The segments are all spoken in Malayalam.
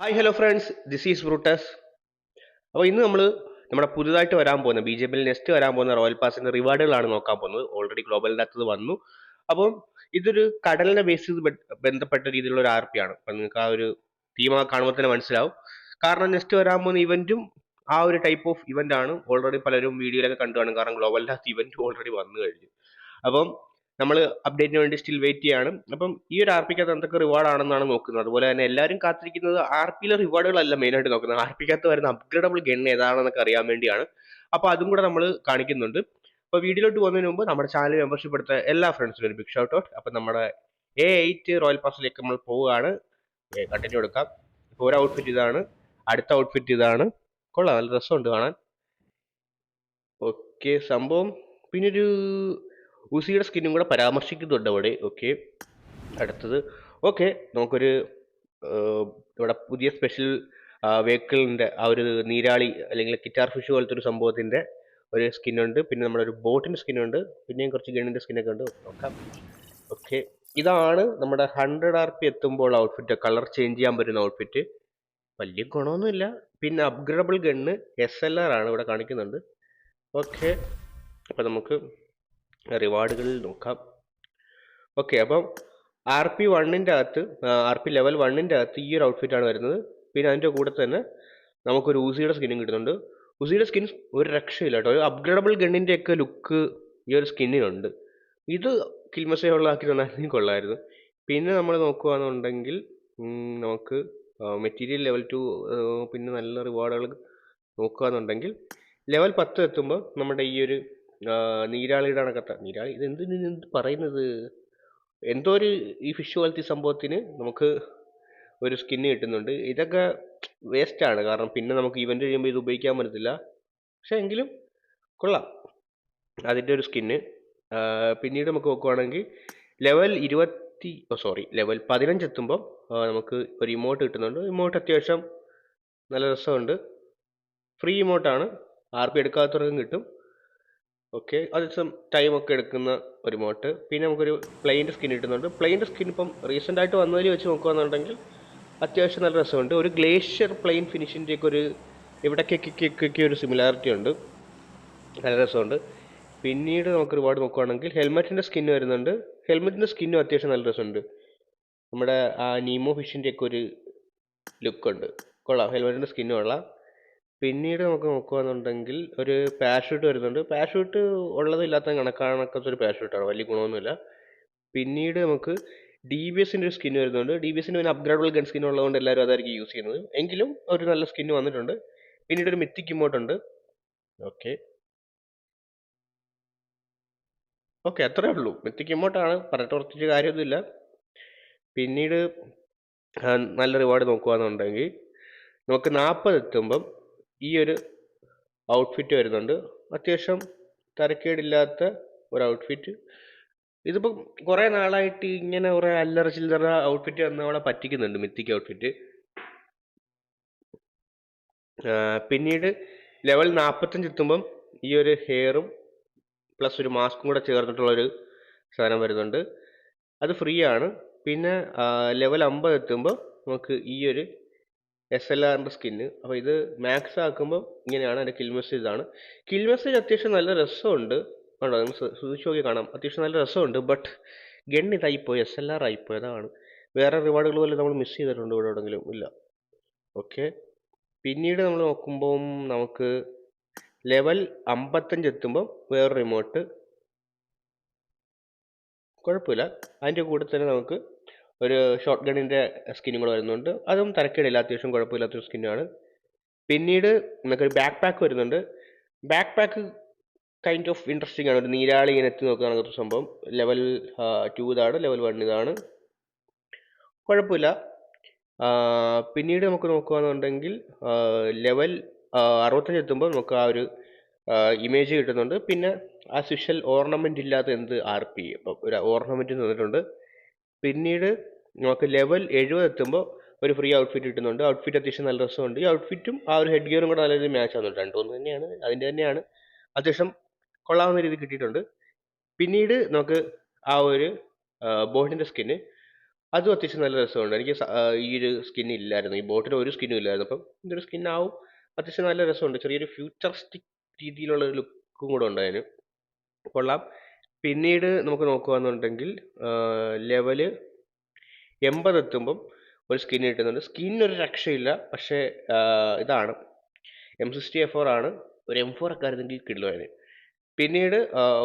Hi hello friends this is Brutus അപ്പോൾ ഇന്ന് നമ്മൾ നമ്മുടെ പുതുതായിട്ട് വരാൻ പോകുന്ന ബി ജെ പിയിൽ നെക്സ്റ്റ് വരാൻ പോകുന്ന റോയൽ പാസിന്റെ റിവാർഡുകളാണ് നോക്കാൻ പോകുന്നത്. ഓൾറെഡി ഗ്ലോബലിന്റെ അകത്ത് വന്നു. അപ്പം ഇതൊരു കടലിനെ ബേസ് ചെയ്ത് ബന്ധപ്പെട്ട രീതിയിലുള്ള ഒരു ആർ പി ആണ്. അപ്പം നിങ്ങൾക്ക് ആ ഒരു തീം കാണുമ്പോൾ തന്നെ മനസ്സിലാവും. കാരണം നെക്സ്റ്റ് വരാൻ പോകുന്ന ഇവന്റും ആ ഒരു ടൈപ്പ് ഓഫ് ഇവന്റ് ആണ്. ഓൾറെഡി പലരും വീഡിയോയിലൊക്കെ കണ്ടു കാണും. കാരണം ഗ്ലോബലിന്റെ അകത്ത് ഇവന്റ് ഓൾറെഡി വന്നു കഴിഞ്ഞു. അപ്പം നമ്മൾ അപ്ഡേറ്റിന് വേണ്ടി സ്റ്റിൽ വെയിറ്റ് ചെയ്യാണ്. അപ്പം ഈ ഒരു ആർ പിക്കകത്ത് എന്തൊക്കെ റിവാർഡ് ആണെന്നാണ് നോക്കുന്നത്. അതുപോലെ തന്നെ എല്ലാവരും കാത്തിരിക്കുന്നത് ആർ പിയിലെ റിവാർഡുകളല്ല മെയിൻ ആയിട്ട് നോക്കുന്നത്. ആർ പിക്കകത്ത് വരുന്ന അപ്ഗ്രേഡബിൾ ഗൺ ഏതാണെന്നൊക്കെ അറിയാൻ വേണ്ടിയാണ്. അപ്പോൾ അതും കൂടെ നമ്മൾ കാണിക്കുന്നുണ്ട്. അപ്പോൾ വീഡിയോയിലോട്ട് പോകുന്നതിന് മുമ്പ് നമ്മുടെ ചാനൽ മെമ്പർഷിപ്പ് എടുത്ത എല്ലാ ഫ്രണ്ട്സിനും ഒരു ബിഗ് ഷൗട്ട് ഔട്ട് അപ്പം നമ്മുടെ എ എയ്റ്റ് റോയൽ പാസിലേക്ക് നമ്മൾ പോവുകയാണ്. കണ്ടിന്യൂ എടുക്കാം. ഇപ്പോൾ ഒരു ഔട്ട്ഫിറ്റ് ഇതാണ്. അടുത്ത ഔട്ട്ഫിറ്റ് ഇതാണ്. കൊള്ളാം നല്ല രസമുണ്ട് കാണാൻ. ഓക്കെ സംഭവം. പിന്നെ ഒരു ഉസിയുടെ സ്കിന്നും കൂടെ പരാമർശിക്കുന്നുണ്ട് അവിടെ. ഓക്കെ അടുത്തത്. ഓക്കെ നമുക്കൊരു ഇവിടെ പുതിയ സ്പെഷ്യൽ വെഹിക്കിളിന്റെ ആ ഒരു നീരാളി അല്ലെങ്കിൽ കിറ്റാർ ഫിഷ് പോലത്തെ ഒരു സംഭവത്തിന്റെ ഒരു സ്കിന്നുണ്ട്. പിന്നെ നമ്മുടെ ഒരു ബോട്ടിന്റെ സ്കിന്നുണ്ട്. പിന്നെയും കുറച്ച് ഗണ്ണിന്റെ സ്കിന്നൊക്കെ ഉണ്ട്. നോക്കാം. ഓക്കെ ഇതാണ് നമ്മുടെ ഹൺഡ്രഡ് ആർ പി എത്തുമ്പോൾ ഔട്ട്ഫിറ്റ് കളർ ചേഞ്ച് ചെയ്യാൻ പറ്റുന്ന ഔട്ട്ഫിറ്റ് വലിയ ഗുണമൊന്നുമില്ല. പിന്നെ upgradable gun S L R ആണ് ഇവിടെ കാണിക്കുന്നുണ്ട്. ഓക്കെ അപ്പോൾ നമുക്ക് റിവാർഡുകളിൽ നോക്കാം. ഓക്കെ അപ്പം ആർ പി വണ്ണിന്റെ അകത്ത് ആർ പി ലെവൽ വണ്ണിന്റെ അകത്ത് ഈ ഒരു ഔട്ട്ഫിറ്റാണ് വരുന്നത്. പിന്നെ അതിന്റെ കൂടെ തന്നെ നമുക്കൊരു ഊസിയുടെ സ്കിന്നും കിട്ടുന്നുണ്ട്. ഊസിയുടെ സ്കിൻ ഒരു രക്ഷയില്ല കേട്ടോ. ഒരു അപ്ഗ്രേഡബിൾ ഗണ്ണിന്റെയൊക്കെ ലുക്ക് ഈ ഒരു സ്കിന്നിനുണ്ട് ഇത് കിൽമസയുള്ളാക്കി തന്നായിരുന്നെങ്കിൽ കൊള്ളായിരുന്നു. പിന്നെ നമ്മൾ നോക്കുകയാണെന്നുണ്ടെങ്കിൽ നമുക്ക് മെറ്റീരിയൽ ലെവൽ ടു പിന്നെ നല്ല റിവാർഡുകൾ നോക്കുകയാണെന്നുണ്ടെങ്കിൽ ലെവൽ പത്ത് എത്തുമ്പോൾ നമ്മുടെ ഈ ഒരു നീരാളിയുടെ അണക്കത്ത നീരാളി ഇത് എന്ത് എന്ത് പറയുന്നത്? എന്തോ ഒരു ഈ ഫിഷ് പോലത്തെ സംഭവത്തിന് നമുക്ക് ഒരു സ്കിന്ന് കിട്ടുന്നുണ്ട്. ഇതൊക്കെ വേസ്റ്റ് ആണ്. കാരണം പിന്നെ നമുക്ക് ഇവന്റ് കഴിയുമ്പോൾ ഇത് ഉപയോഗിക്കാൻ പറ്റത്തില്ല. പക്ഷേ എങ്കിലും കൊള്ളാം. അതിന്റെ ഒരു സ്കിന്ന് പിന്നീട് നമുക്ക് നോക്കുവാണെങ്കിൽ ലെവൽ ഇരുപത്തി ഓ സോറി ലെവൽ പതിനഞ്ച് എത്തുമ്പോൾ നമുക്ക് ഒരു ഇമോട്ട് കിട്ടുന്നുണ്ട്. ഇമോട്ട് അത്യാവശ്യം നല്ല രസമുണ്ട്. ഫ്രീ ഇമോട്ടാണ് ആർ പി എടുക്കാത്തവർക്കും കിട്ടും. ഓക്കെ അത് ടൈമൊക്കെ എടുക്കുന്ന ഒരു മോട്ട് പിന്നെ നമുക്കൊരു പ്ലെയിന്റെ സ്കിൻ കിട്ടുന്നുണ്ട്. പ്ലെയിന്റെ സ്കിൻ ഇപ്പം റീസെന്റ് ആയിട്ട് വന്നതിൽ വെച്ച് നോക്കുകയാണെന്നുണ്ടെങ്കിൽ അത്യാവശ്യം നല്ല രസമുണ്ട്. ഒരു ഗ്ലേഷ്യർ പ്ലെയിൻ ഫിനിഷിന്റെയൊക്കെ ഒരു ഇവിടേക്കൊക്കെ ഒരു സിമിലാരിറ്റി ഉണ്ട്. നല്ല രസമുണ്ട്. പിന്നീട് നമുക്ക് ഒരുപാട് നോക്കുകയാണെങ്കിൽ ഹെൽമെറ്റിന്റെ സ്കിൻ വരുന്നുണ്ട്. ഹെൽമെറ്റിന്റെ സ്കിന്നും അത്യാവശ്യം നല്ല രസമുണ്ട്. നമ്മുടെ ആ നീമോ ഫിഷിന്റെ ഒക്കെ ഒരു ലുക്കുണ്ട് കൊള്ളാം. ഹെൽമെറ്റിന്റെ സ്കിന്നും കൊള്ളാം. പിന്നീട് നമുക്ക് നോക്കുകയാണെന്നുണ്ടെങ്കിൽ ഒരു പാരഷൂട്ട് വരുന്നുണ്ട്. പാരഷൂട്ട് ഉള്ളതും ഇല്ലാത്ത കണക്കാണക്കത്തെ ഒരു പാരഷൂട്ടാണ് വലിയ ഗുണമൊന്നുമില്ല. പിന്നീട് നമുക്ക് ഡി ബി എസിന്റെ ഒരു സ്കിൻ വരുന്നുണ്ട്. ഡി ബി എസിന്റെ പിന്നെ അപ്ഗ്രേഡബിൾ ഗൺ സ്കിൻ ഉള്ളതുകൊണ്ട് എല്ലാവരും അതായിരിക്കും യൂസ് ചെയ്യുന്നത്. എങ്കിലും ഒരു നല്ല സ്കിൻ വന്നിട്ടുണ്ട്. പിന്നീട് ഒരു മിത്തിക് ഇമോട്ട് ഉണ്ട്. ഓക്കെ ഓക്കെ അത്രേ ഉള്ളൂ. മിത്തിക് ഇമോട്ടാണ് പറഞ്ഞിട്ട് ഉറച്ചിട്ട് കാര്യമൊന്നുമില്ല. പിന്നീട് നല്ല റിവാർഡ് നോക്കുകയാണെന്നുണ്ടെങ്കിൽ നമുക്ക് നാൽപ്പത് എത്തുമ്പം ഈ ഒരു ഔട്ട്ഫിറ്റ് വരുന്നുണ്ട്. അത്യാവശ്യം തരക്കേടില്ലാത്ത ഒരു ഔട്ട്ഫിറ്റ് ഇതിപ്പം കുറേ നാളായിട്ട് ഇങ്ങനെ കുറേ അല്ലറ ചില്ലറ ഔട്ട്ഫിറ്റ് നമ്മളെ പറ്റിക്കുന്നുണ്ട് മിത്തിക്ക് ഔട്ട്ഫിറ്റ് പിന്നീട് ലെവൽ നാൽപ്പത്തഞ്ച് എത്തുമ്പം ഈ ഒരു ഹെയറും പ്ലസ് ഒരു മാസ്കും കൂടെ ചേർന്നിട്ടുള്ളൊരു സാധനം വരുന്നുണ്ട്. അത് ഫ്രീ ആണ്. പിന്നെ ലെവൽ അമ്പത് എത്തുമ്പോൾ നമുക്ക് ഈ ഒരു എസ് എൽ ആറിന്റെ സ്കിന്ന് അപ്പോൾ ഇത് മാക്സ് ആക്കുമ്പോൾ ഇങ്ങനെയാണ് അതിന്റെ കിൽ മെസ്സേജ് ആണ് കിൽ മെസ്സേജ് അത്യാവശ്യം നല്ല രസമുണ്ട്. കണ്ടോ നിങ്ങൾ സൂക്ഷിച്ച് നോക്കി കാണാം. അത്യാവശ്യം നല്ല രസമുണ്ട് ബട്ട് ഗൺ ഇതായിപ്പോയി എസ് എൽ ആർ ആയിപ്പോയി അതാണ്. വേറെ റിവാർഡുകൾ പോലെ നമ്മൾ മിസ് ചെയ്തിട്ടുണ്ട് ഇവിടെ എവിടെയെങ്കിലും ഇല്ല. ഓക്കെ പിന്നീട് നമ്മൾ നോക്കുമ്പോൾ നമുക്ക് ലെവൽ അമ്പത്തഞ്ച് എത്തുമ്പം വേറെ റിമോട്ട് കുഴപ്പമില്ല. അതിന്റെ കൂടെ തന്നെ നമുക്ക് ഒരു ഷോർട്ട് ഗണ്ണിന്റെ സ്കിന്നും കൂടെ വരുന്നുണ്ട്. അതും തരക്കേടില്ല അത്യാവശ്യം കുഴപ്പമില്ലാത്തൊരു സ്കിന്നാണ് പിന്നീട് നമുക്കൊരു ബാക്ക് പാക്ക് വരുന്നുണ്ട്. Back pack kind of interesting ആണ്. ഒരു നീരാളി ഇങ്ങനെ എത്തി നോക്കുകയാണ് സംഭവം. ലെവൽ ടു ഇതാണ്. ലെവൽ വൺ ഇതാണ്. കുഴപ്പമില്ല. പിന്നീട് നമുക്ക് നോക്കുകയാണെന്നുണ്ടെങ്കിൽ ലെവൽ അറുപത്തഞ്ച് എത്തുമ്പോൾ നമുക്ക് ആ ഒരു ഇമേജ് കിട്ടുന്നുണ്ട്. പിന്നെ ആ സ്പെഷ്യൽ ഓർണമെന്റ് ഇല്ലാത്ത എന്ത് ആർ പി ഒരു ഓർണമെന്റ് തന്നിട്ടുണ്ട്. പിന്നീട് നമുക്ക് ലെവൽ എഴുപത് എത്തുമ്പോൾ ഒരു ഫ്രീ ഔട്ട്ഫിറ്റ് കിട്ടുന്നുണ്ട്. ഔട്ട്ഫിറ്റ് അത്യാവശ്യം നല്ല രസമുണ്ട്. ഈ ഔട്ട്ഫിറ്റും ആ ഒരു ഹെഡ് ഗിയറും കൂടെ നല്ലൊരു മാച്ച് ആവുന്നുണ്ട്. രണ്ടും തന്നെയാണ്. അതിന്റെ തന്നെയാണ്. അത്യാവശ്യം കൊള്ളാവുന്ന രീതി കിട്ടിയിട്ടുണ്ട്. പിന്നീട് നമുക്ക് ആ ഒരു ബോട്ടിന്റെ സ്കിന്ന് അതും അത്യാവശ്യം നല്ല രസമുണ്ട്. എനിക്ക് ഈ ഒരു സ്കിൻ ഇല്ലായിരുന്നു. ഈ ബോട്ടിന് ഒരു സ്കിന്നും ഇല്ലായിരുന്നു. അപ്പം ഇതൊരു സ്കിന്നാവും അത്യാവശ്യം നല്ല രസമുണ്ട്. ചെറിയൊരു ഫ്യൂച്ചറിസ്റ്റിക് രീതിയിലുള്ള ഒരു ലുക്കും കൂടെ ഉണ്ട് അതിന്. കൊള്ളാം. പിന്നീട് നമുക്ക് നോക്കുകയാണെന്നുണ്ടെങ്കിൽ ലെവൽ എൺപത് എത്തുമ്പം ഒരു സ്കിൻ കിട്ടുന്നുണ്ട്. സ്കിന്നൊരു രക്ഷയില്ല. പക്ഷേ ഇതാണ്. എം സിക്സ്റ്റി എഫ് ഫോർ ആണ്. ഒരു എം ഫോർ ഒക്കെ ആയിരുന്നെങ്കിൽ കിട്ടുമായിരുന്നു പിന്നീട്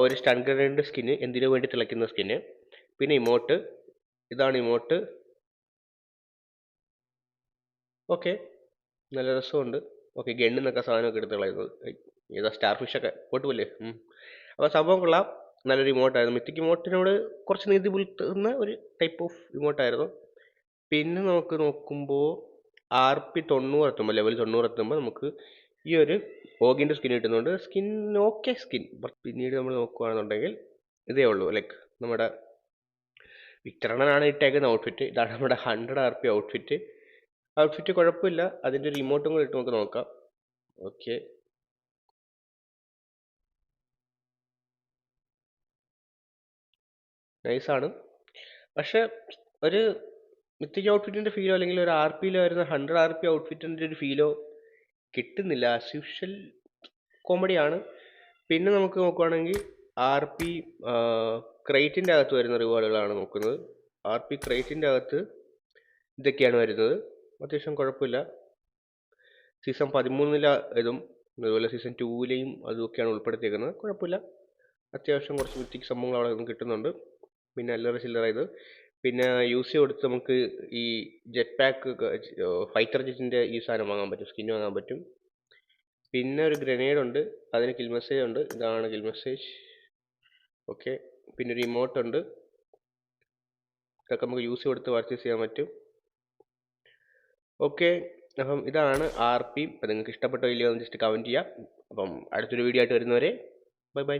ഒരു സ്റ്റൺ ഗ്രനേഡിന്റെ സ്കിന്ന് എന്തിനു വേണ്ടി തിളയ്ക്കുന്ന സ്കിന്ന് പിന്നെ ഇമോട്ട് ഇതാണ് ഇമോട്ട് ഓക്കെ നല്ല രസമുണ്ട്. ഓക്കെ ഗണ്ണിന്നൊക്കെ സാധനമൊക്കെ എടുത്ത് കളയുന്നത്. ഐ, ഏതാ സ്റ്റാർ ഫിഷൊക്കെ പൊട്ടുപോലെ അപ്പോൾ സംഭവം കൊള്ളാം. നല്ലൊരു ഇമോട്ടായിരുന്നു മിത്തിക് ഇമോട്ടിനോട് കുറച്ച് നീതി പുലർത്തുന്ന ഒരു ടൈപ്പ് ഓഫ് ഇമോട്ടായിരുന്നു പിന്നെ നമുക്ക് നോക്കുമ്പോൾ ആർ പി തൊണ്ണൂറ് എത്തുമ്പോൾ ലെവൽ തൊണ്ണൂറ് എത്തുമ്പോൾ നമുക്ക് ഈ ഒരു ഓഗിന്റെ സ്കിൻ കിട്ടുന്നുണ്ട്. സ്കിൻ ഓക്കെ സ്കിൻ പിന്നീട് നമ്മൾ നോക്കുകയാണെന്നുണ്ടെങ്കിൽ ഇതേ ഉള്ളൂ. ലൈക്ക് നമ്മുടെ വിക്ടറണനാണ് ഇട്ടേക്കുന്ന ഔട്ട്ഫിറ്റ് ഇതാണ് നമ്മുടെ hundred R P outfit outfit കുഴപ്പമില്ല. അതിന്റെ ഒരു ഇമോട്ടും കൂടെ ഇട്ട് നമുക്ക് നോക്കാം. ഓക്കെ നൈസാണ് പക്ഷെ ഒരു മിത്തിക് ഔട്ട്ഫിറ്റിന്റെ ഫീലോ അല്ലെങ്കിൽ ഒരു ആർ പിയിലോ വരുന്ന ഹൺഡ്രഡ് ആർ പി ഔട്ട്ഫിറ്റിന്റെ ഒരു ഫീലോ കിട്ടുന്നില്ല. ആസ് കോമഡിയാണ് പിന്നെ നമുക്ക് നോക്കുവാണെങ്കിൽ ആർ പി ക്രേറ്റിന്റെ അകത്ത് വരുന്ന റിവാർഡുകളാണ് നോക്കുന്നത്. ആർ പി ക്രേറ്റിന്റെ അകത്ത് ഇതൊക്കെയാണ് വരുന്നത്. അത്യാവശ്യം കുഴപ്പമില്ല. സീസൺ പതിമൂന്നിലെ ഇതും അതുപോലെ സീസൺ ടൂവിലെയും അതുമൊക്കെയാണ് ഉൾപ്പെടുത്തിയേക്കുന്നത്. കുഴപ്പമില്ല. അത്യാവശ്യം കുറച്ച് മിത്തിക് സംഭവങ്ങൾ അവിടെ നിന്ന് കിട്ടുന്നുണ്ട്. പിന്നെ അല്ലറ ചില്ലറ ഇത്. പിന്നെ യൂസ് കൊടുത്ത് നമുക്ക് ഈ ജെറ്റ് പാക്ക് ഫൈറ്റർ ജെറ്റിന്റെ ഈ സാധനം വാങ്ങാൻ പറ്റും സ്കിൻ വാങ്ങാൻ പറ്റും. പിന്നെ ഒരു ഗ്രനേഡ് ഉണ്ട് അതിന് കിൽ മെസ്സേജ് ഉണ്ട്. ഇതാണ് കിൽ മെസ്സേജ് ഓക്കെ പിന്നെ ഒരു ഇമോട്ട് ഉണ്ട്. ഇതൊക്കെ നമുക്ക് യൂസ് കൊടുത്ത് പർച്ചേസ് ചെയ്യാൻ പറ്റും. ഓക്കെ അപ്പം ഇതാണ് ആർ പി നിങ്ങൾക്ക് ഇഷ്ടപ്പെട്ടോ ഇല്ലയോ എന്ന് ജസ്റ്റ് കമന്റ് ചെയ്യാം. അപ്പം അടുത്തൊരു വീഡിയോ ആയിട്ട് വരുന്നവരെ ബൈ ബൈ